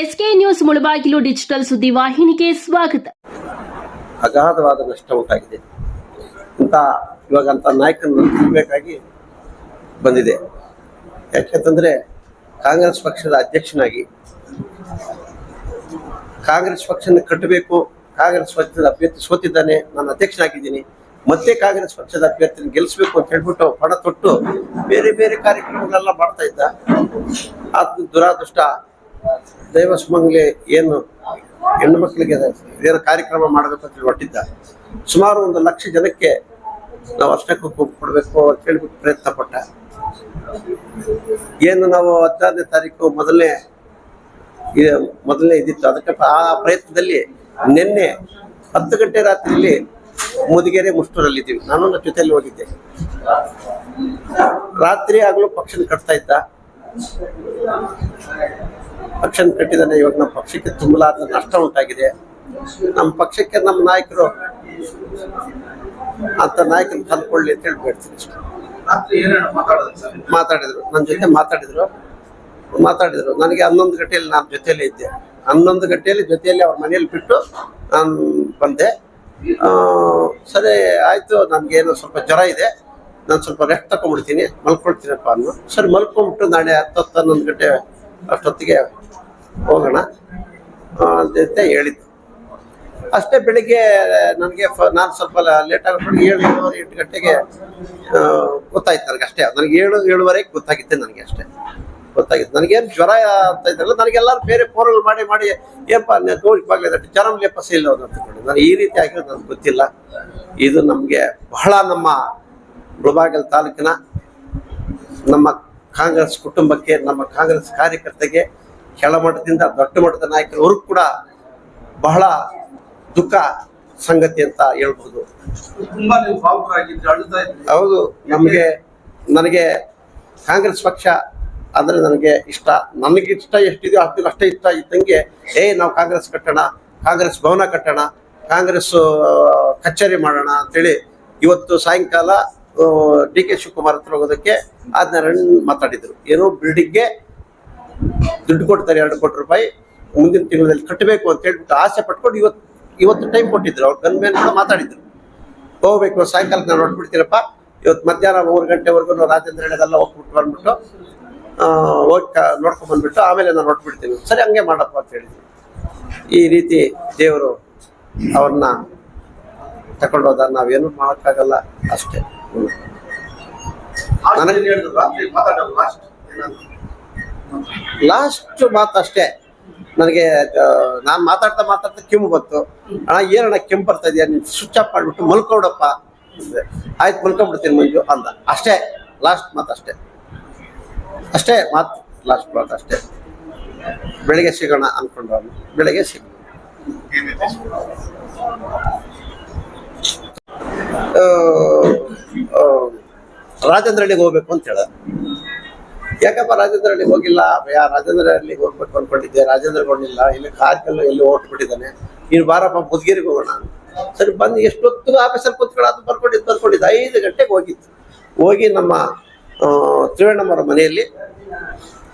SK news Mulbagal digital ಸುದ್ದಿ ವಾಹಿನಿಗೆ ಸ್ವಾಗತ. ಅಗಾಧವಾದ ನಷ್ಟ ಉಂಟಾಗಿದೆ. ಅಂತ ಇವಾಗ ಅಂತ ನಾಯಕರನ್ನು ಬಂದಿದೆ. ಯಾಕೆಂತಂದ್ರೆ ಕಾಂಗ್ರೆಸ್ ಪಕ್ಷದ ಅಧ್ಯಕ್ಷನಾಗಿ ಕಾಂಗ್ರೆಸ್ ಪಕ್ಷನ ಕಟ್ಟಬೇಕು, ಕಾಂಗ್ರೆಸ್ ಪಕ್ಷದ ಅಭ್ಯರ್ಥಿ ಸೋತಿದ್ದಾನೆ, ನಾನು ಅಧ್ಯಕ್ಷನಾಗಿದ್ದೀನಿ, ಮತ್ತೆ ಕಾಂಗ್ರೆಸ್ ಪಕ್ಷದ ಅಭ್ಯರ್ಥಿನ ಗೆಲ್ಲಿಸ್ಬೇಕು ಅಂತ ಹೇಳ್ಬಿಟ್ಟು ಪಣ ತೊಟ್ಟು ಬೇರೆ ಬೇರೆ ಕಾರ್ಯಕ್ರಮಗಳೆಲ್ಲ ಮಾಡ್ತಾ ಇದ್ದ. ಅದು ದುರಾದೃಷ್ಟ ದೈವ ಸುಮಂಗ್ಲಿ ಏನು ಹೆಣ್ಣು ಮಕ್ಕಳಿಗೆ ಏನು ಕಾರ್ಯಕ್ರಮ ಮಾಡಬೇಕು ಅಂತ ಹೊಟ್ಟಿದ್ದ ಸುಮಾರು ಒಂದು ಲಕ್ಷ ಜನಕ್ಕೆ ನಾವು ಅಷ್ಟಕ್ಕೂ ಕೊಡಬೇಕು ಅಂತ ಹೇಳ್ಬಿಟ್ಟು ಪ್ರಯತ್ನ ಪಟ್ಟ. ಏನು ನಾವು ಹದಿನಾರನೇ ತಾರೀಕು ಮೊದಲನೇ ಮೊದಲನೇ ಇದಿತ್ತು. ಅದಕ್ಕೆ ಆ ಪ್ರಯತ್ನದಲ್ಲಿ ನಿನ್ನೆ ಹತ್ತು ಗಂಟೆ ರಾತ್ರಿಯಲ್ಲಿ ಮುದಿಗೆರೆ ಮುಷ್ಟೂರಲ್ಲಿದ್ದೀವಿ. ನಾನು ನನ್ನ ಜೊತೆಯಲ್ಲಿ ಹೋಗಿದ್ದೆ. ರಾತ್ರಿ ಆಗಲೂ ಪಕ್ಷನ ಕಟ್ತಾ ಇದ್ದ. ಪಕ್ಷನ ಕಟ್ಟಿದ್ದಾನೆ. ಇವಾಗ ನಮ್ಮ ಪಕ್ಷಕ್ಕೆ ತುಂಬಲಾದ ನಷ್ಟ ಉಂಟಾಗಿದೆ. ನಮ್ಮ ಪಕ್ಷಕ್ಕೆ ನಮ್ಮ ನಾಯಕರು ಅಂತ ನಾಯಕರು ತಂದ್ಕೊಳ್ಳಿ ಅಂತ ಹೇಳಿ ಬೇಡ್ತೀನಿ ರಾತ್ರಿ ಏನೇನು ಮಾತಾಡೋದು ಸರ್? ಮಾತಾಡಿದ್ರು. ನನ್ನ ಜೊತೆ ಮಾತಾಡಿದ್ರು. ಮಾತಾಡಿದ್ರು. ನನಗೆ ಹನ್ನೊಂದು ಗಂಟೆಯಲ್ಲಿ ನಾನು ಜೊತೆಯಲ್ಲೇ ಇದ್ದೆ. ಹನ್ನೊಂದು ಗಂಟೆಯಲ್ಲಿ ಜೊತೆಯಲ್ಲಿ ಅವ್ರ ಮನೆಯಲ್ಲಿ ಬಿಟ್ಟು ನಾನು ಬಂದೆ. ಸರಿ ಆಯಿತು. ನನಗೇನು ಸ್ವಲ್ಪ ಜ್ವರ ಇದೆ. ನಾನು ಸ್ವಲ್ಪ ರೆಸ್ಟ್ ತಗೊಂಡ್ಬಿಡ್ತೀನಿ. ಮಲ್ಕೊಳ್ತೀನಪ್ಪ ಅನ್ನು ಸರಿ ಮಲ್ಕೊಂಡ್ಬಿಟ್ಟು ನಾಳೆ ಹತ್ತು ಹತ್ತು ಹನ್ನೊಂದು ಗಂಟೆ ಅಷ್ಟೊತ್ತಿಗೆ ಹೋಗೋಣ. ಅಂತ ಹೇಳಿದ್ದು. ಅಷ್ಟೇ ಬೆಳಿಗ್ಗೆ ನನಗೆ ನಾನು ಸ್ವಲ್ಪ ಲೇಟ್ ಆಗಿ ಏಳು, ಏಳುವರೆ, ಎಂಟು ಗಂಟೆಗೆ ಗೊತ್ತಾಯ್ತು ನನಗೆ ಅಷ್ಟೇ. ನನಗೆ ಏಳು, ಏಳುವರೆಗೆ ಗೊತ್ತಾಗಿತ್ತೆ ನನಗೆ ಅಷ್ಟೇ. ಗೊತ್ತಾಗಿತ್ತು. ನನಗೇನು ಜ್ವರ ಅಂತ ಇದ್ರಲ್ಲ ನನಗೆಲ್ಲರೂ ಬೇರೆ ಫೋನಲ್ಲಿ ಮಾಡಿ ಮಾಡಿ ಏನಪ್ಪ ಬಾಗ್ಲಿದೆ ಜ್ವರ ಲೆಪ್ಪಸ ಇಲ್ಲ ಅಂತ ತಿಳ್ಕೊಂಡು ನಾನು ಈ ರೀತಿ ಆಗಿರೋದು ನನಗೆ ಗೊತ್ತಿಲ್ಲ. ಇದು ನಮಗೆ ಬಹಳ ನಮ್ಮ ಗುಲ್ಬಾಗಲ್ ತಾಲೂಕಿನ ನಮ್ಮ ಕಾಂಗ್ರೆಸ್ ಕುಟುಂಬಕ್ಕೆ, ನಮ್ಮ ಕಾಂಗ್ರೆಸ್ ಕಾರ್ಯಕರ್ತೆಗೆ ಕೆಳಮಟ್ಟದಿಂದ ದೊಡ್ಡ ಮಟ್ಟದ ನಾಯಕರವರು ಕೂಡ ಬಹಳ ದುಃಖ ಸಂಗತಿ ಅಂತ ಹೇಳ್ಬೋದು. ಹೌದು ನಮಗೆ ನನಗೆ ಕಾಂಗ್ರೆಸ್ ಪಕ್ಷ ಅಂದರೆ ನನಗೆ ಇಷ್ಟ. ನನಗೆ ಇಷ್ಟ ಎಷ್ಟಿದೆಯೋ ಅಷ್ಟು ಅಷ್ಟೇ ಇಷ್ಟ ಇದ್ದಂಗೆ ಏ ನಾವು ಕಾಂಗ್ರೆಸ್ ಕಟ್ಟೋಣ ಕಾಂಗ್ರೆಸ್ ಭವನ ಕಟ್ಟೋಣ ಕಾಂಗ್ರೆಸ್ ಕಚೇರಿ ಮಾಡೋಣ ಅಂತೇಳಿ ಇವತ್ತು ಸಾಯಂಕಾಲ ಡಿ ಕೆ ಶಿವಕುಮಾರ್ ಹತ್ರ ಹೋಗೋದಕ್ಕೆ ಆದ್ನಾರಾಯಣ್ ಮಾತಾಡಿದರು. ಏನೋ ಬಿಲ್ಡಿಂಗ್ಗೆ ದುಡ್ಡು ಕೊಡ್ತಾರೆ ಎರಡು ಕೋಟಿ ರೂಪಾಯಿ. ಮುಂದಿನ ತಿಂಗಳಲ್ಲಿ ಕಟ್ಟಬೇಕು ಅಂತ ಹೇಳ್ಬಿಟ್ಟು ಆಸೆ ಪಟ್ಕೊಂಡು ಇವತ್ತು ಇವತ್ತು ಟೈಮ್ ಕೊಟ್ಟಿದ್ರು. ಅವ್ರು ಗನ್ ಮೇಲೆ ಮಾತಾಡಿದ್ರು. ಹೋಗ್ಬೇಕು ಸಾಯಂಕಾಲ ನಾನು ಹೊರಟ್ಬಿಡ್ತೀನಪ್ಪ ಇವತ್ತು ಮಧ್ಯಾಹ್ನ ಮೂರು ಗಂಟೆವರೆಗೂ ನಾವು ರಾಜೇಂದ್ರ ಹೇಳೋದೆಲ್ಲ ಹೋಗ್ಬಿಟ್ಟು ಬಂದ್ಬಿಟ್ಟು ಹೋಗಿ ನೋಡ್ಕೊಂಡು ಬಂದ್ಬಿಟ್ಟು ಆಮೇಲೆ ನಾನು ಹೊರಟ್ಬಿಡ್ತೀನಿ. ಸರಿ, ಹಂಗೆ ಮಾಡಪ್ಪ ಅಂತ ಹೇಳಿದ್ವಿ ಈ ರೀತಿ ದೇವರು ಅವ್ರನ್ನ ತಗೊಂಡೋದ ನಾವೇನು ಮಾಡೋಕ್ಕಾಗಲ್ಲ ಅಷ್ಟೇ. ನನಗೆ ಹೇಳಿದ್ರು? ಲಾಸ್ಟ್ ಮಾತು ಅಷ್ಟೇ. ನನಗೆ ನಾನು ಮಾತಾಡ್ತಾ ಮಾತಾಡ್ತಾ ಕೆಮ್ಮು ಬಂತು. ಅಣ್ಣ ಏನಣ್ಣ ಕೆಂಪು ಬರ್ತಾ ಇದೆಯಾ? ನೀನು ಸ್ವಿಚ್ ಆಫ್ ಮಾಡಿಬಿಟ್ಟು ಮಲ್ಕೊಡಪ್ಪ. ಆಯ್ತು, ಮಲ್ಕೊಂಡ್ಬಿಡ್ತೀನಿ ಮಂಜು ಅಂದ. ಅಷ್ಟೇ, ಲಾಸ್ಟ್ ಮಾತು ಅಷ್ಟೇ. ಅಷ್ಟೇ ಮಾತು, ಲಾಸ್ಟ್ ಮಾತು ಅಷ್ಟೇ. ಬೆಳಿಗ್ಗೆ ಸಿಗೋಣ ಅಂದ್ಕೊಂಡ್ರು ಬೆಳಗ್ಗೆ ಬೆಳಿಗ್ಗೆ ಸಿಗ. ರಾಜೇಂದ್ರ ಹಳ್ಳಿಗೆ ಹೋಗ್ಬೇಕು ಅಂತ ಹೇಳ. ಯಾಕಪ್ಪ ರಾಜೇಂದ್ರ ಹಳ್ಳಿಗೆ ಹೋಗಿಲ್ಲ? ಯಾ, ರಾಜೇಂದ್ರ ಹಳ್ಳಿಗೆ ಹೋಗ್ಬೇಕು ಅನ್ಕೊಂಡಿದ್ದೆ. ರಾಜೇಂದ್ರ ಕೊಡ್ಲಿಲ್ಲ ಇಲ್ಲಿ ಕಾರ್ಕಲ್ಲು ಎಲ್ಲಿ ಓಟ್ಬಿಟ್ಟಿದ್ದಾನೆ? ನೀನು ಬಾರಪ್ಪ ಮುದ್ಗಿರಿಗೆ ಹೋಗೋಣ ಸರಿ, ಬಂದು ಎಷ್ಟೊತ್ತು ಆಫೀಸಲ್ಲಿ ಕೂತ್ಕೊಳ್ಳೋದು ಬರ್ಕೊಂಡಿದ್ದು ಬರ್ಕೊಂಡಿದ್ದು. ಐದು ಗಂಟೆಗೆ ಹೋಗಿತ್ತು ಹೋಗಿ ನಮ್ಮ ತ್ರಿವೇಣಮ್ಮರ ಮನೆಯಲ್ಲಿ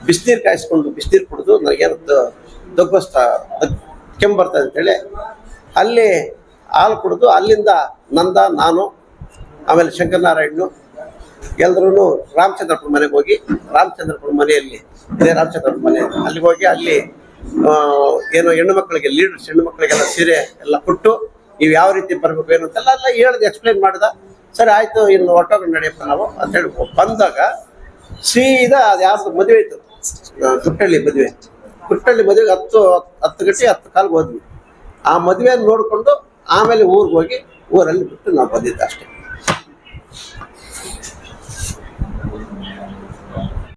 ಬಿಸಿನೀರು ಕಾಯಿಸ್ಕೊಂಡು ಬಿಸಿನೀರು ಕುಡಿದು ನನಗೇನು ದೊಗ್ಗಸ್ತ ಕೆಮ್ಮು ಅಂತೇಳಿ ಅಲ್ಲಿ ಹಾಲು ಕುಡಿದು ಅಲ್ಲಿಂದ ನಂದ, ನಾನು, ಆಮೇಲೆ ಶಂಕರನಾರಾಯಣನು ಎಲ್ಲರೂ ರಾಮಚಂದ್ರಪುರ ಮನೆಗೆ ಹೋಗಿ, ರಾಮಚಂದ್ರಪುರ ಮನೆಯಲ್ಲಿ, ಇದೇ ರಾಮಚಂದ್ರಪುರ ಮನೆ, ಅಲ್ಲಿಗೆ ಹೋಗಿ ಅಲ್ಲಿ ಏನು ಹೆಣ್ಣು ಮಕ್ಕಳಿಗೆ ಲೀಡರ್ಸ್ ಹೆಣ್ಣು ಮಕ್ಕಳಿಗೆಲ್ಲ ಸೀರೆ ಎಲ್ಲ ಕೊಟ್ಟು ನೀವು ಯಾವ ರೀತಿ ಬರಬೇಕು, ಏನು ಅಂತೆಲ್ಲ ಎಲ್ಲ ಹೇಳ್ದು ಎಕ್ಸ್ಪ್ಲೈನ್ ಮಾಡ್ದ. ಸರಿ, ಆಯಿತು, ಇನ್ನು ಒಟ್ಟೋಗ ನಡೆಯಪ್ಪ ನಾವು ಅಂತ ಹೇಳಿ ಬಂದಾಗ ಸೀದಾ ಅದು ಯಾರ್ದು ಮದುವೆ ಇತ್ತು ಕುಟ್ಟಳ್ಳಿ ಮದುವೆ. ಕುಟ್ಟಳ್ಳಿ ಮದುವೆಗೆ ಹತ್ತು ಹತ್ತು ಗಂಟೆ, ಹತ್ತು ಕಾಲಿಗೆ ಹೋದ್ವಿ. ಆ ಮದುವೆಯನ್ನು ನೋಡಿಕೊಂಡು ಆಮೇಲೆ ಊರಿಗೆ ಹೋಗಿ, ಊರಲ್ಲಿ ಬಿಟ್ಟು ನಾವು ಬಂದಿದ್ದೆ ಅಷ್ಟೇ.